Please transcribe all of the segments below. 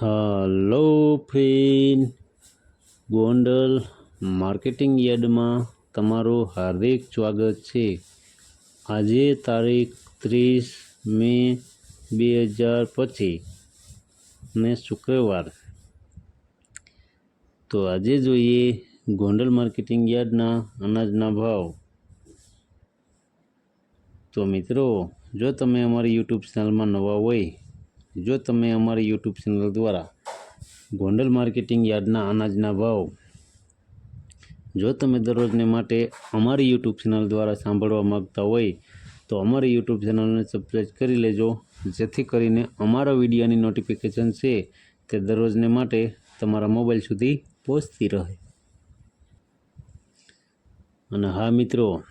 Hello friend Gondal marketing યાર્ડમાં તમારું હાર્દિક સ્વાગત છે. આજે તારીખ ત્રીસ મે બે હજાર પચીસ ને શુક્રવાર. તો આજે જોઈએ ગોંડલ માર્કેટિંગ યાર્ડના અનાજના ભાવ. તો મિત્રો, જો તમે અમારી યુટ્યુબ ચેનલમાં નવા હોય જો તમે અમારી યુટ્યુબ ચેનલ દ્વારા ગોંડલ માર્કેટિંગ યાર્ડના અનાજના ભાવ જો તમે દરરોજને માટે અમારી યુટ્યુબ ચેનલ દ્વારા સાંભળવા માગતા હોય, તો અમારી યુટ્યુબ ચેનલને સબસ્ક્રાઈબ કરી લેજો, જેથી કરીને અમારા વિડીયોની નોટિફિકેશન છે તે દરરોજને માટે તમારા મોબાઈલ સુધી પહોંચતી રહે. અને હા મિત્રો,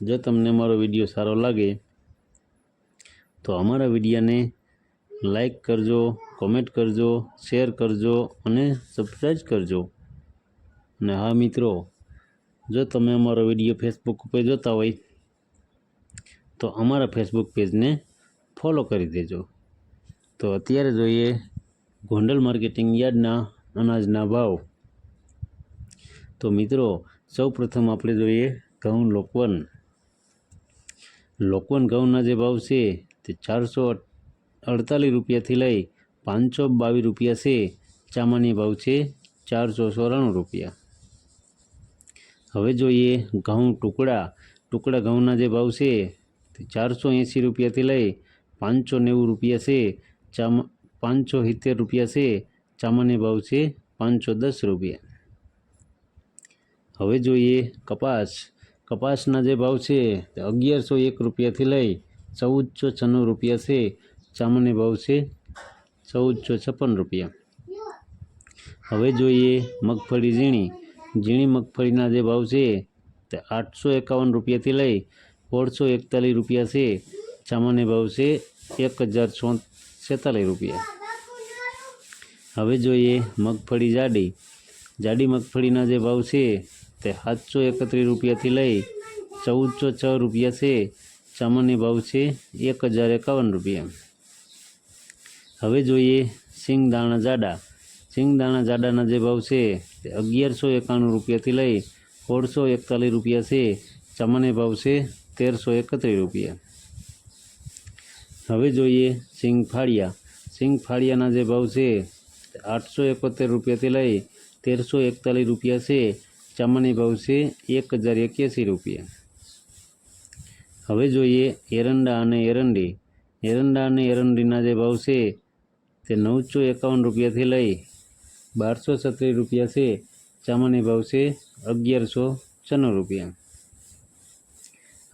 જો તમને અમારો વીડિયો સારો લાગે, તો અમારા વિડીયોને લાઈક કરજો કોમેન્ટ કરજો શેર કરજો અને સબસ્ક્રાઈબ કરજો. અને હા મિત્રો, જો તમે અમારો વીડિયો ફેસબુક ઉપર જોતા હોય, તો અમારા ફેસબુક પેજને ફોલો કરી દેજો. તો અત્યારે જોઈએ ગોંડલ માર્કેટિંગ યાર્ડના અનાજના ભાવ. તો મિત્રો સૌ પ્રથમ આપણે જોઈએ ઘઉં લોકવન. લોકવન ઘઉંના જે ભાવ છે તે ચારસો અડતાલીસ રૂપિયાથી લઈ પાંચસો બાવીસ રૂપિયા છે. ચામાની ભાવ છે ચારસો ચોરાણું રૂપિયા. હવે જોઈએ ઘઉં ટુકડા. ટુકડા ઘઉંના જે ભાવ છે તે ચારસો એંસી રૂપિયાથી લઈ પાંચસો નેવું રૂપિયા છે. ચામ પાંચસો સિત્તેર રૂપિયા છે. ચામાની ભાવ છે પાંચસો દસ રૂપિયા. હવે જોઈએ કપાસ. કપાસના જે ભાવ છે તે અગિયારસો એક રૂપિયાથી લઈ ચૌદસો છન્નું રૂપિયા છે. ચામડની ભાવ છે ચૌદસો છપ્પન રૂપિયા. હવે જોઈએ મગફળી ઝીણી. ઝીણી મગફળીના જે ભાવ છે તે આઠસો એકાવન રૂપિયાથી લઈ સોળસો એકતાલીસ રૂપિયા છે. ચામડની ભાવ છે એક હજાર છો છેતાલીસ રૂપિયા. હવે જોઈએ મગફળી જાડી. જાડી મગફળીના જે ભાવ છે તે સાતસો એકત્રીસ રૂપિયાથી લઈ ચૌદસો છ રૂપિયા છે. ચામડની ભાવ છે એક હજાર એકાવન રૂપિયા. હવે જોઈએ સિંગ દાણા જાડા. સિંગ દાણા જાડાના જે ભાવ છે અગિયારસો એકાણું રૂપિયાથી લઈ સોળસો એકતાલીસ રૂપિયા છે. ચમને ભાવ છે તેરસો એકત્રીસ રૂપિયા. હવે જોઈએ સિંગ ફાળિયા સિંગ ફાળિયાના જે ભાવ છે આઠસો એકોતેર રૂપિયાથી લઈ તેરસો એકતાલીસ રૂપિયા છે. ચામડની ભાવ છે એક હજાર એક્યાસી રૂપિયા. હવે જોઈએ એરંડા અને એરંડી. એરંડા અને એરંડીના જે ભાવ છે તે નવસો એકાવન રૂપિયાથી લઈ બારસો છત્રીસ રૂપિયા છે. ચામડની ભાવ છે અગિયારસો છન્નું રૂપિયા.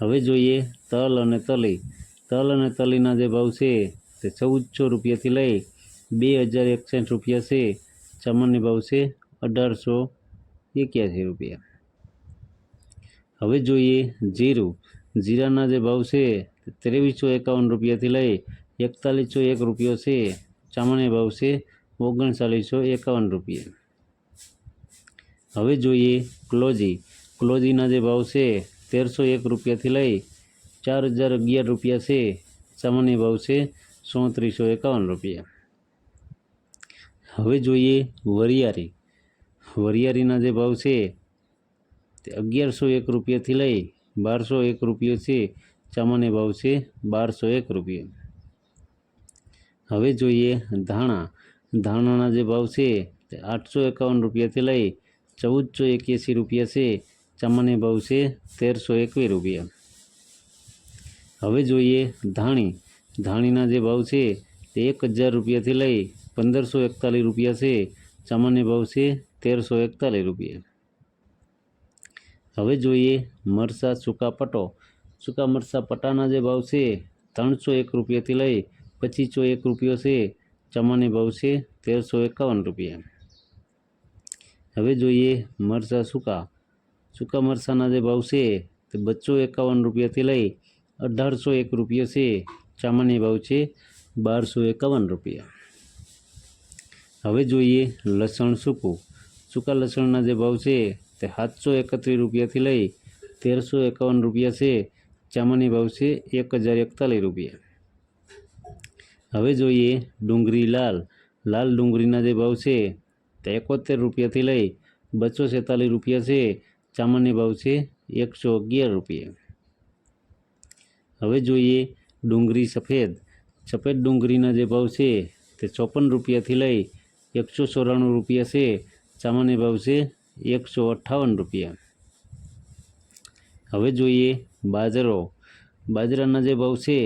હવે જોઈએ તલ અને તલી. તલ અને તલીના જે ભાવ છે તે ચૌદસો રૂપિયાથી લઈ બે હજાર એકસઠ રૂપિયા છે. ચામડની ભાવ છે અઢારસો એક્યાસી રૂપિયા. હવે જોઈએ જીરું. જીરાના જે ભાવ છે ત્રેવીસો એકાવન રૂપિયાથી લઈ એકતાલીસો એક રૂપિયો છે. ચામડની ભાવ છે ઓગણચાલીસો એકાવન રૂપિયા. હવે જોઈએ ક્લોજી. ક્લોજીના જે ભાવ છે તેરસો એક રૂપિયાથી લઈ ચાર હજાર અગિયાર રૂપિયા છે. સામાન્ય ભાવ છે ચોત્રીસો એકાવન રૂપિયા. હવે જોઈએ વરિયારી. વરિયાળીના જે ભાવ છે તે અગિયારસો એક રૂપિયાથી લઈ બારસો એક રૂપિયો છે. સામાન્ય ભાવ છે બારસો એક રૂપિયા. હવે જોઈએ ધાણા. ધાણાના જે ભાવ છે તે આઠસો એકાવન રૂપિયાથી લઈ ચૌદસો એક્યાસી રૂપિયા છે. ચમાને ભાવ છે તેરસો એકવીસ રૂપિયા. હવે જોઈએ ધાણી. ધાણીના જે ભાવ છે તે એક હજાર રૂપિયાથી લઈ પંદરસો એકતાલીસ રૂપિયા છે. સામાન્ય ભાવ છે તેરસો એકતાલીસ રૂપિયા. હવે જોઈએ મરસા સૂકા પટો. સૂકા મરચાં પટાના જે ભાવ છે ત્રણસો એક રૂપિયાથી લઈ પચીસો એક રૂપિયો છે, ચમાની ભાવ છે, તેરસો એકાવન રૂપિયા. હવે જોઈએ મરચાં સૂકા. સૂકા મરચાંના જે ભાવ છે, તે બસો એકાવન રૂપિયાથી લઈ અઢારસો એક રૂપિયો છે, ચામાની ભાવ છે, બારસો એકાવન રૂપિયા. હવે જોઈએ લસણ સૂકું. સૂકા લસણના જે ભાવ છે, તે સાતસો એકત્રીસ રૂપિયાથી લઈ તેરસો એકાવન રૂપિયા છે, ચામાની ભાવ છે, એક હજાર એકતાલીસ રૂપિયા. હવે જોઈએ ડુંગળી લાલ. લાલ ડુંગળીના જે ભાવ છે તે એકોતેર રૂપિયાથી લઈ બસો છેતાલીસ રૂપિયા છે. સામાન્ય ભાવ છે એકસો અગિયાર રૂપિયા. હવે જોઈએ ડુંગળી સફેદ. સફેદ ડુંગળીના જે ભાવ છે તે ચોપન રૂપિયાથી લઈ એકસો ચોરાણું રૂપિયા છે. સામાન્ય ભાવ છે એકસો અઠ્ઠાવન રૂપિયા. હવે જોઈએ બાજરો. બાજરાના જે ભાવ છે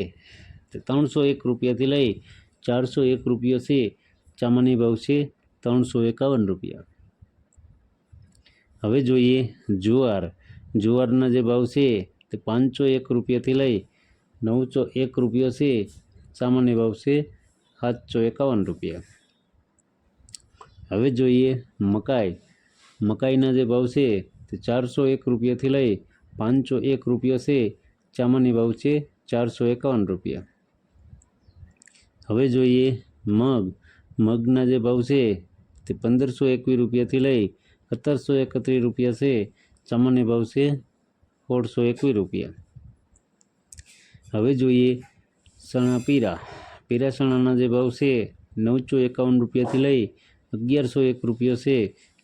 ત્રણસો એક રૂપિયાથી લઈ ચારસો એક રૂપિયો છે. ચામાની ભાવ છે ત્રણસો એકાવન રૂપિયા. હવે જોઈએ જુવાર. જુવારના જે ભાવ છે તે પાંચસો એક રૂપિયાથી લઈ નવસો એક રૂપિયો છે. સામાન્ય ભાવ છે સાતસો એકાવન રૂપિયા. હવે જોઈએ મકાઈ. મકાઈના જે ભાવ છે તે ચારસો એક રૂપિયાથી લઈ પાંચસો એક રૂપિયો છે. સામાન્ય ભાવ છે ચારસો એકાવન રૂપિયા. હવે જોઈએ મગ. મગના જે ભાવ છે તે પંદરસો એકવીસ રૂપિયાથી લઈ સત્તરસો એકત્રીસ રૂપિયા છે. સામાન્ય ભાવ છે સોળસો એકવીસ રૂપિયા. હવે જોઈએ સણા પીરા. પીરા સણાના જે ભાવ છે નવસો એકાવન રૂપિયાથી લઈ અગિયારસો એક રૂપિયો છે.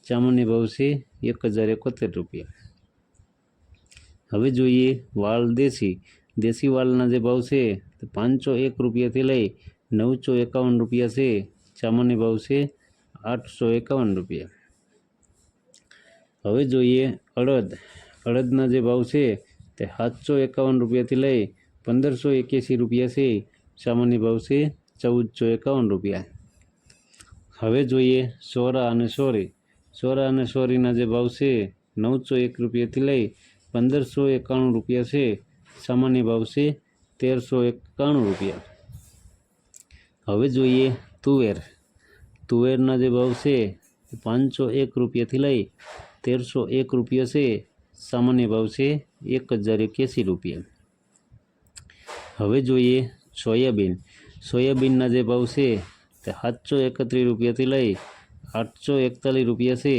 સામાન્ય ભાવ છે એક હજાર એકોતેર રૂપિયા. હવે જોઈએ વાલ દેશી. દેશી વાલના જે ભાવ છે તે પાંચસો એક રૂપિયાથી લઈ નવસો એકાવન રૂપિયા છે, સામાન્ય ભાવ છે આઠસો એકાવન રૂપિયા. હવે જોઈએ અડદ. અડદના જે ભાવ છે તે સાતસો એકાવન રૂપિયાથી લઈ પંદરસો એક્યાસી રૂપિયા છે, સામાન્ય ભાવ છે ચૌદસો એકાવન રૂપિયા. હવે જોઈએ સોરા અને સોરી. સોરા અને સોરીના જે ભાવ છે નવસો એક રૂપિયાથી લઈ પંદરસો એકાણું રૂપિયા છે, સામાન્ય ભાવ છે તેરસો એકાણું રૂપિયા. હવે જોઈએ તુવેર. તુવેરના જે ભાવ છે પાંચસો એક રૂપિયાથી લઈ તેરસો એક રૂપિયા છે. સામાન્ય ભાવ છે એક હજાર એક્યાસી રૂપિયા. હવે જોઈએ સોયાબીન. સોયાબીનના જે ભાવ છે તે સાતસો એકત્રીસ રૂપિયાથી લઈ આઠસો એકતાલીસ રૂપિયા છે.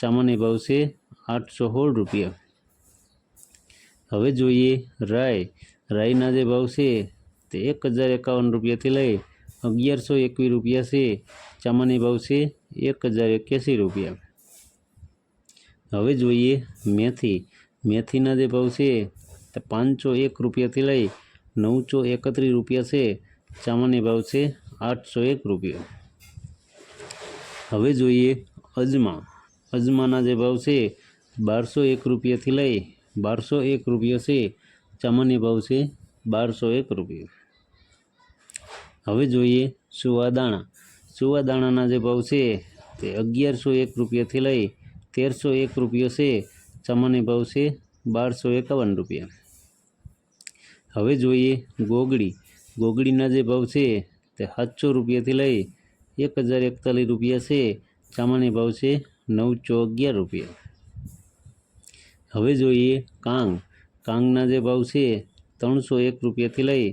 સામાન્ય ભાવ છે આઠસો સોળ રૂપિયા. હવે જોઈએ રાય રાઈના જે ભાવ છે તે એક હજાર એકાવન રૂપિયાથી લઈ અગિયારસો એકવીસ રૂપિયા છે સામાન્ય ભાવ છે એક હજાર એક્યાસી રૂપિયા. હવે જોઈએ મેથી. મેથીના જે ભાવ છે, તે પાંચસો એક રૂપિયાથી લઈ નવસો એકત્રીસ રૂપિયા છે સામાન્ય ભાવ છે આઠસો એક રૂપિયા. હવે જોઈએ અજમા. અજમાના જે ભાવ છે, બારસો એક રૂપિયાથી લઈ બારસો એક રૂપિયા છે સામાન્ય ભાવ છે બારસો એક રૂપિયા. હવે જોઈએ સુવાદાણા સુવાદાણાના જે ભાવ છે તે અગિયારસો એક રૂપિયાથી લઈ તેરસો એક રૂપિયો છે. સામાન્ય ભાવ છે બારસો એકાવન રૂપિયા. હવે જોઈએ ગોગડી. ગોગડીના જે ભાવ છે તે સાતસો રૂપિયાથી લઈ એક હજાર એકતાલીસ રૂપિયા છે. સામાન્ય ભાવ છે નવસો અગિયાર રૂપિયા. હવે જોઈએ કાંગ. કાંગના જે ભાવ છે ત્રણસો એક રૂપિયાથી લઈ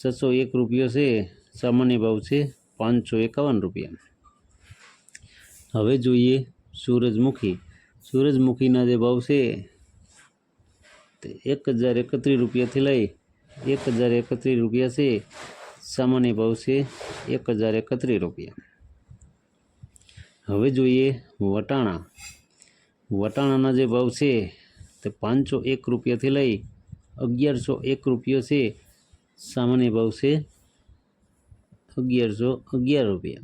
છસો એક રૂપિયો છે. સામાન્ય ભાવ છે પાંચસો એકાવન રૂપિયા. હવે જોઈએ સૂરજમુખી. સૂરજમુખીના જે ભાવ છે તે એક હજાર એકત્રીસ રૂપિયાથી લઈ એક હજાર એકત્રીસ રૂપિયા છે. સામાન્ય ભાવ છે એક હજાર એકત્રીસ રૂપિયા. હવે જોઈએ વટાણા. વટાણાના જે ભાવ છે તે પાંચસો એક રૂપિયાથી લઈ અગિયારસો એક રૂપિયો છે. સામાન્ય ભાવ છે અગિયારસો, અગિયાર રૂપિયા.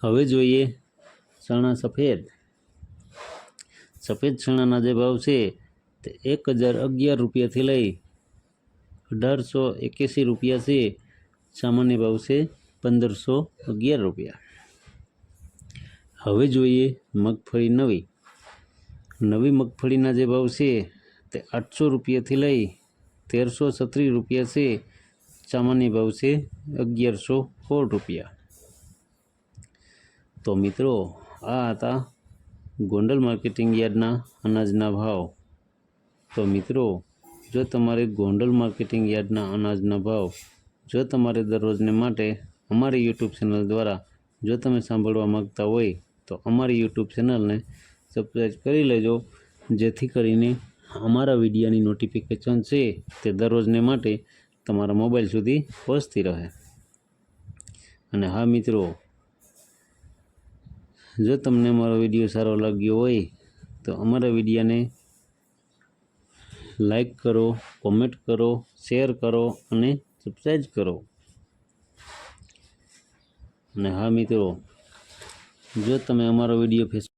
હવે જોઈએ ચણા સફેદ. સફેદ ચણાના જે ભાવ છે તે એક હજાર અગિયાર રૂપિયાથી લઈ અઢારસો એક્યાસી રૂપિયા છે. સામાન્ય ભાવ છે પંદરસો અગિયાર રૂપિયા. હવે જોઈએ મગફળી નવી. નવી મગફળીના જે ભાવ છે તે આઠસો રૂપિયાથી લઈ તેરસો છત્રીસ રૂપિયા છે. સામાન્ય ભાવ છે અગિયારસો સોળ રૂપિયા. તો મિત્રો, આ હતા ગોંડલ માર્કેટિંગ યાર્ડના અનાજના ભાવ. તો મિત્રો, જો તમારે ગોંડલ માર્કેટિંગ યાર્ડના અનાજના ભાવ જો તમારે દરરોજને માટે અમારી યુટ્યુબ ચેનલ દ્વારા જો તમે સાંભળવા માગતા હોય, તો અમારી યુટ્યુબ ચેનલને સબસ્ક્રાઈબ કરી લેજો, જેથી કરીને અમારા વિડીયાની નોટિફિકેશન છે તે દરરોજને માટે તમારા મોબાઈલ સુધી પહોંચતી રહે. અને હા મિત્રો, જો તમને અમારો વીડિયો સારો લાગ્યો હોય, તો અમારા વિડીયાને લાઈક કરો, કોમેન્ટ કરો, શેર કરો અને સબસ્ક્રાઈબ કરો. અને હા મિત્રો, જો તમે અમારો વીડિયો ફેસ